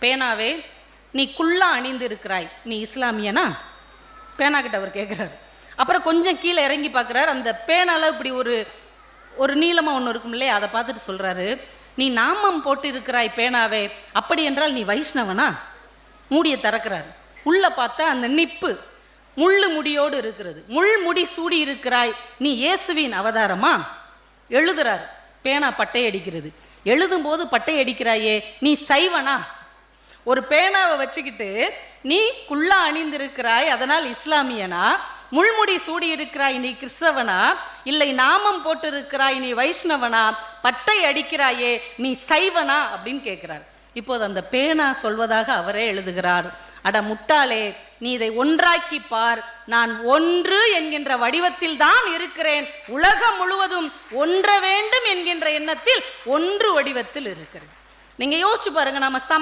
பேனாவே நீ குள்ளா அணிந்து இருக்கிறாய் நீ இஸ்லாமியனா? பேனா கிட்ட அவர் கேட்குறாரு அப்புறம் கொஞ்சம் கீழே இறங்கி பார்க்குறாரு அந்த பேனால இப்படி ஒரு ஒரு நீளமாக ஒன்று இருக்கும் இல்லையா? அதை பார்த்துட்டு சொல்கிறாரு நீ நாமம் போட்டு இருக்கிறாய் பேனாவே. அப்படி என்றால் நீ வைஷ்ணவனா? மூடியை திறக்கிறாரு. உள்ள பார்த்தா அந்த நிப்பு முள்ளு முடியோடு இருக்கிறது. முள் முடி சூடி இருக்கிறாய். நீ இயேசுவின் அவதாரமா? எழுதுறார். பேனா பட்டை அடிக்கிறது எழுதும்போது பட்டை அடிக்கிறாயே நீ சைவனா? ஒரு பேனாவை வச்சுக்கிட்டு நீ குள்ளா அணிந்திருக்கிறாய் அதனால் இஸ்லாமியனா? முள்முடி சூடி இருக்கிறாய் நீ கிறிஸ்தவனா? இல்லை நாமம் போட்டிருக்கிறாய் நீ வைஷ்ணவனா? பட்டை அடிக்கிறாயே நீ சைவனா? அப்படின்னு கேட்குறார். இப்போது அந்த பேனா சொல்வதாக அவரே எழுதுகிறார். அட முட்டாளே நீ இதை ஒன்றாக்கி பார். நான் ஒன்று என்கின்ற வடிவத்தில் தான் இருக்கிறேன். உலகம் முழுவதும் ஒன்ற வேண்டும் என்ற எண்ணத்தில் ஒன்று வடிவத்தில் இருக்கிறது. நீங்க யோசிச்சு பாருங்க நம்ம சம